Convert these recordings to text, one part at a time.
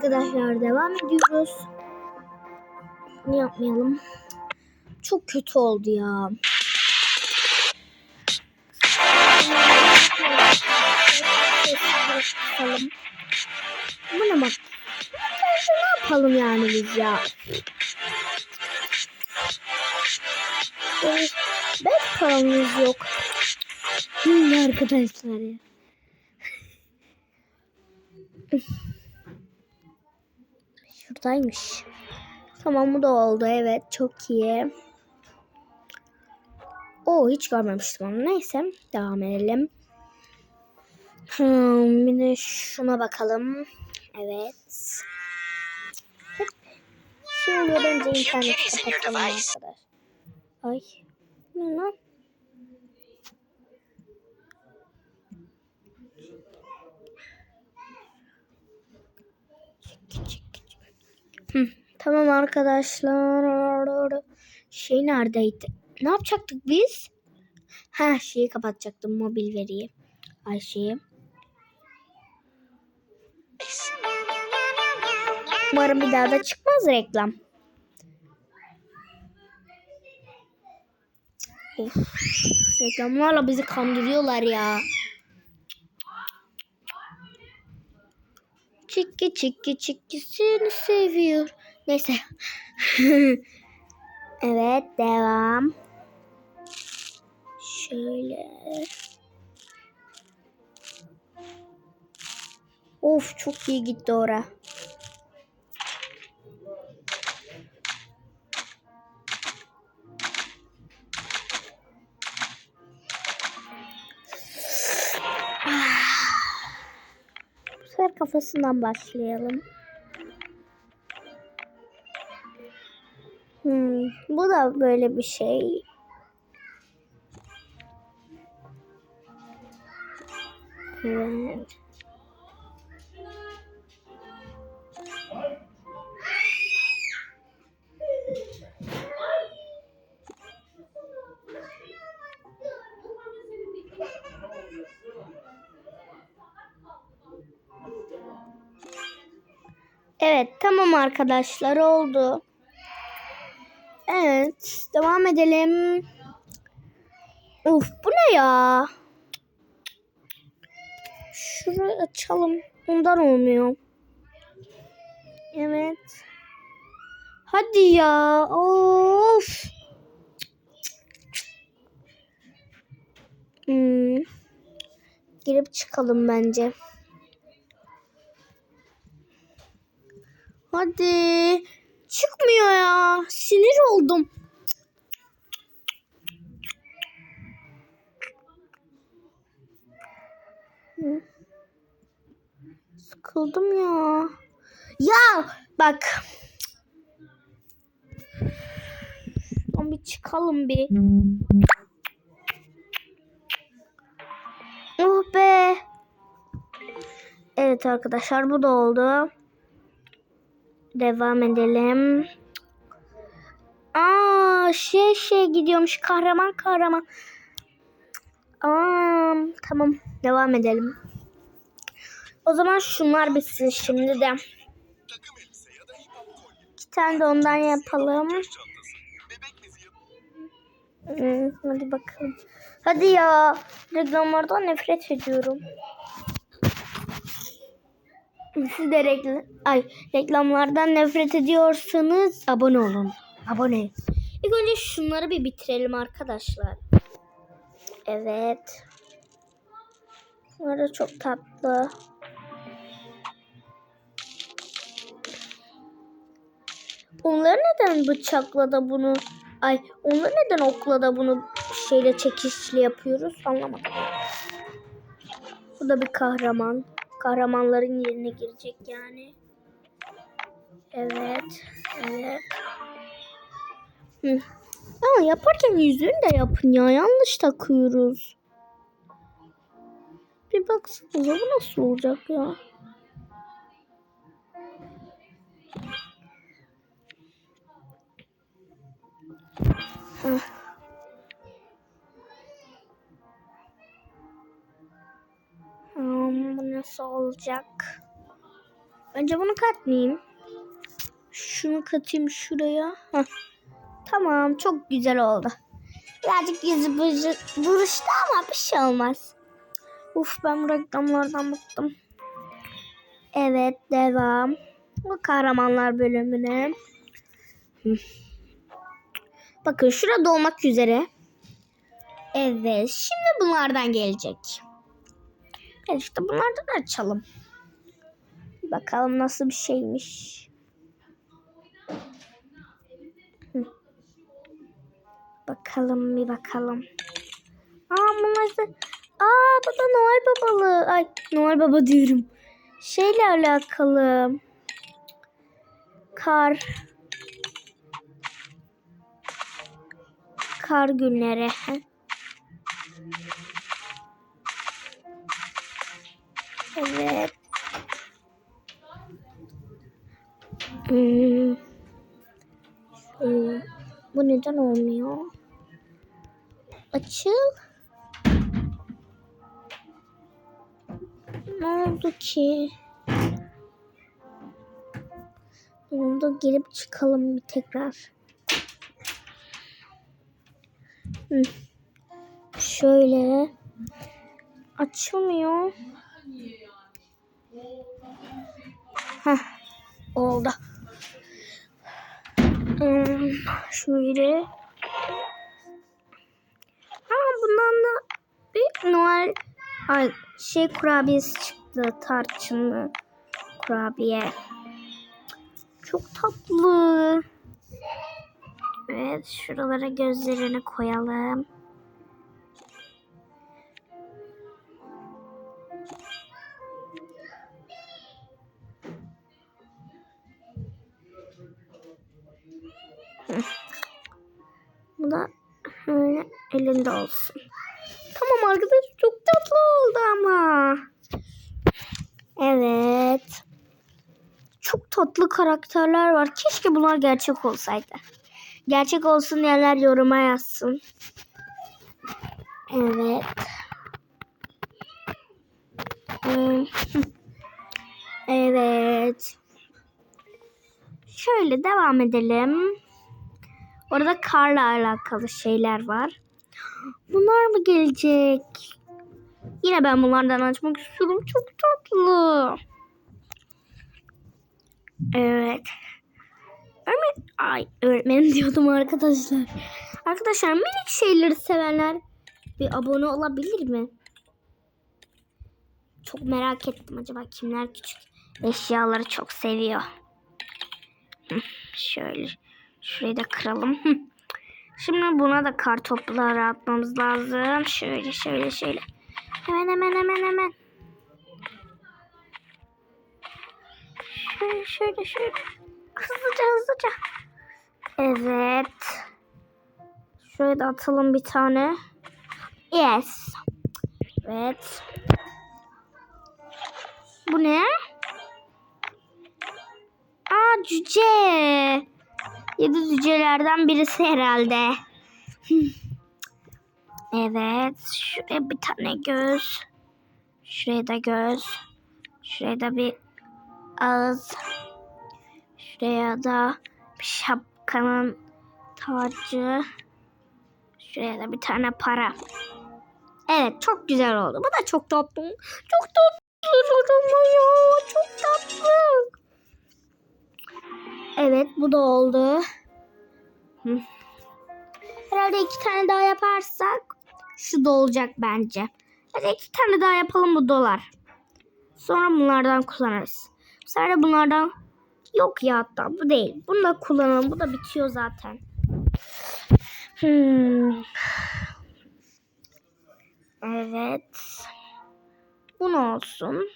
Arkadaşlar devam ediyoruz. Bunu yapmayalım. Çok kötü oldu ya. Bakalım. Bu ne bak? Ne yapalım yani biz ya? Beş paramız yok. Hmm, arkadaşlar ya. Şuradaymış. Tamam bu da oldu. Evet çok iyi. O hiç görmemiştim onu. Neyse devam edelim. Hmm, bir de şuna bakalım. Evet. Şimdi bence interneti kapatalım arkadaşlar. Ay. Ne lan? Hı, tamam arkadaşlar. Şey neredeydi? Ne yapacaktık biz? Ha şeyi kapatacaktım mobil veriyi. Ayşe'yi. Umarım bir daha da çıkmaz reklam. Of, reklamlarla bizi kandırıyorlar ya. Çiki çiki çiki seni seviyor. Neyse. evet devam. Şöyle. Of çok iyi gitti ora. Sefer kafasından başlayalım. Hmm, bu da böyle bir şey. Evet arkadaşlar oldu. Evet devam edelim. Uf bu ne ya? Şurayı açalım. Ondan olmuyor. Evet. Hadi ya. Of. Hmm. Girip çıkalım bence. Hadi. Çıkmıyor ya. Sinir oldum. Sıkıldım ya. Ya bak. Şuradan bir çıkalım bir. Oh be. Evet arkadaşlar bu da oldu. Devam edelim. Aa şey şey gidiyormuş kahraman kahraman. Aa, tamam devam edelim. O zaman şunlar bitsin şimdi de. İki tane de ondan yapalım. Hmm, hadi bakalım. Hadi ya. Reklamlardan nefret ediyorum. Siz de reklam, ay, reklamlardan nefret ediyorsanız abone olun. Abone. İlk önce şunları bir bitirelim arkadaşlar. Evet. Bunlar da çok tatlı. Onlar neden bıçakla da bunu ay onlar neden okla da bunu şeyle çekişli yapıyoruz anlamadım. Bu da bir kahraman. Kahramanların yerine girecek yani. Evet. Evet. Hı. Ama yaparken yüzünü de yapın ya. Yanlış takıyoruz. Bir baksanıza bu nasıl olacak ya? Heh. Hmm, bu nasıl olacak? Önce bunu katmayayım. Şunu katayım şuraya. Heh. Tamam çok güzel oldu. Birazcık yüzü buruştu ama bir şey olmaz. Uf ben bu reklamlardan bıktım. Evet devam. Bu kahramanlar bölümüne. Bakın şurada olmak üzere. Evet şimdi bunlardan gelecek. İşte bunlardan açalım. Bakalım nasıl bir şeymiş. Hı. Bakalım bir bakalım. Aa bunlar da... Aa bu da Noel babalı. Ay Noel baba diyorum. Şeyle alakalı. Kar. Kar günleri. Evet. Hmm. Şöyle. Bu neden olmuyor? Açıl. Ne oldu ki? Da girip çıkalım bir tekrar. Hı. Şöyle. Açılmıyor. Heh. Oldu. Hmm, şöyle. Aa bundan da bir Noel ay, şey kurabiyesi çıktı. Tarçınlı kurabiye. Çok tatlı. Evet şuralara gözlerini koyalım. Elinde olsun. Tamam arkadaş çok tatlı oldu ama. Evet. Çok tatlı karakterler var. Keşke bunlar gerçek olsaydı. Gerçek olsun diyenler yoruma yazsın. Evet. Hmm. Evet. Şöyle devam edelim. Orada karla alakalı şeyler var. Bunlar mı gelecek? Yine ben bunlardan açmak istiyorum. Çok tatlı. Evet. Öğretmen... Ay öğretmenim diyordum arkadaşlar. Arkadaşlar minik şeyleri sevenler bir abone olabilir mi? Çok merak ettim acaba kimler küçük eşyaları çok seviyor. Şöyle şurayı da kıralım. Şimdi buna da kar topları atmamız lazım. Şöyle şöyle şöyle. Hemen hemen hemen hemen. Şöyle şöyle şöyle. Hızlıca hızlıca. Evet. Şöyle de atalım bir tane. Yes. Evet. Bu ne? Aa cüce. Yedi cücelerden birisi herhalde. evet. Şuraya bir tane göz. Şuraya da göz. Şuraya da bir ağız. Şuraya da bir şapkanın tacı. Şuraya da bir tane para. Evet çok güzel oldu. Bu da çok tatlı. Çok tatlı ama ya. Çok tatlı. Evet bu da oldu. Herhalde iki tane daha yaparsak şu da olacak bence. Hadi iki tane daha yapalım bu dolar. Sonra bunlardan kullanırız. Bu sefer bunlardan yok ya hatta bu değil. Bunu da kullanalım. Bu da bitiyor zaten. Hmm. Evet. Bu ne olsun?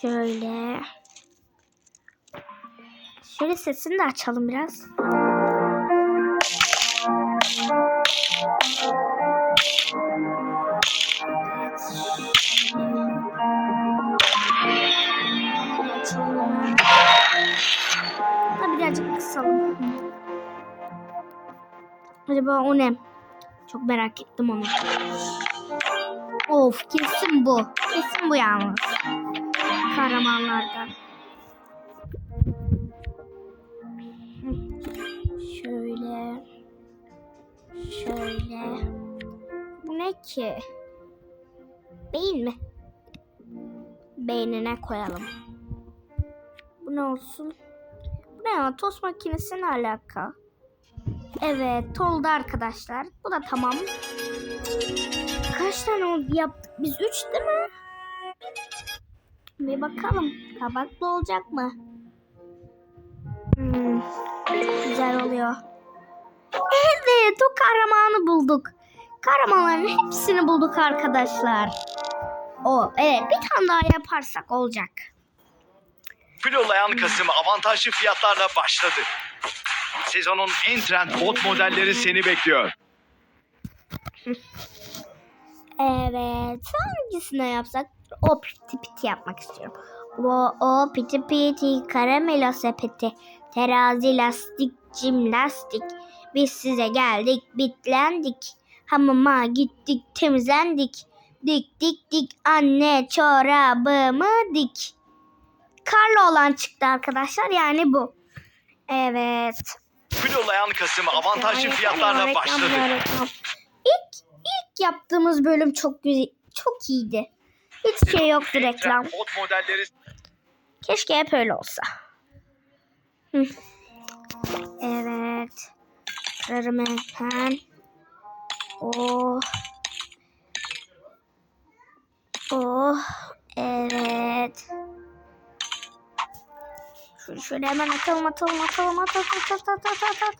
Şöyle. Şöyle sesini de açalım biraz. Da birazcık kısalım. Acaba o ne? Çok merak ettim onu. Of kesin bu. Kesin bu yalnız. kahramanlardan. Ne ki? Beyin mi? Beynine koyalım. Bu ne olsun? Bu ne ya? Tost makinesi ne alaka? Evet, oldu arkadaşlar. Bu da tamam. Kaç tane oldu yaptık? Biz üç değil mi? Bir bakalım. Kabaklı olacak mı? Hmm, güzel oluyor. Evet, o kahramanı bulduk. Kahramanların hepsini bulduk arkadaşlar. O, evet bir tane daha yaparsak olacak. Flolayan Kasım avantajlı fiyatlarla başladı. Sezonun en trend bot modelleri seni bekliyor. Evet. Hangisine yapsak? O piti piti yapmak istiyorum. O, o piti piti karamelo sepeti. Terazi lastik cimnastik. Biz size geldik bitlendik. Hamama gittik temizlendik. Dik dik dik anne çorabımı dik. Karlı olan çıktı arkadaşlar yani bu. Evet. Flolayan Kasım avantajlı fiyatlarla başladı. İlk, ilk yaptığımız bölüm çok güzel, çok iyiydi. Hiç şey yoktu reklam. Keşke hep öyle olsa. Hı. Evet. Hemen. Oh. Oh. Evet. Şöyle, şöyle hemen atalım atalım atalım atalım atalım atalım atalım.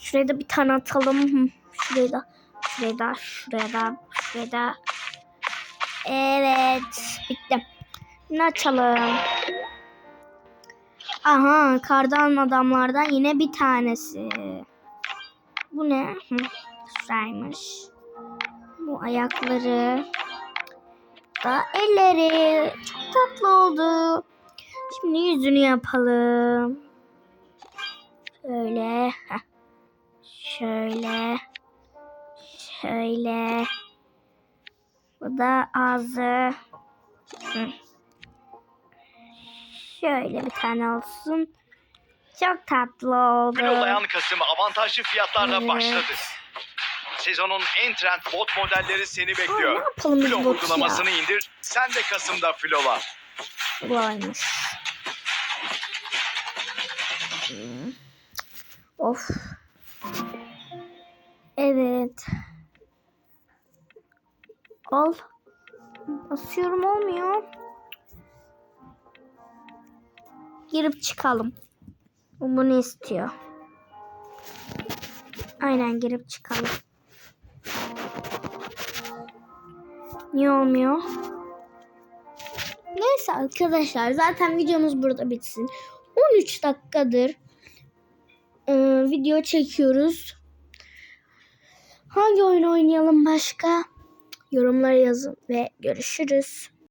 Şuraya da bir tane atalım. Şuraya da. Şuraya da. Şuraya da. Şuraya da. Evet. Bitti. Ne açalım? Aha. Kardan adamlardan yine bir tanesi. Bu ne? Hı. Bu ayakları. Da elleri. Çok tatlı oldu. Şimdi yüzünü yapalım. Şöyle. Şöyle. Şöyle. Bu da ağzı. Hı. Şöyle bir tane olsun. Çok tatlı oldu. Flolayan Kasım avantajlı fiyatlarla Evet. başladı. Sezonun en trend bot modelleri seni Aa, ne bekliyor. biz Flo bot ya? uygulamasını indir. Sen de Kasım'da Flola. Bulaymış. Hmm. Of. Evet. Al. Basıyorum olmuyor. Girip çıkalım. Bu bunu istiyor. Aynen girip çıkalım. Niye olmuyor? Neyse arkadaşlar zaten videomuz burada bitsin. 13 dakikadır e, video çekiyoruz. Hangi oyun oynayalım başka? Yorumlara yazın ve görüşürüz.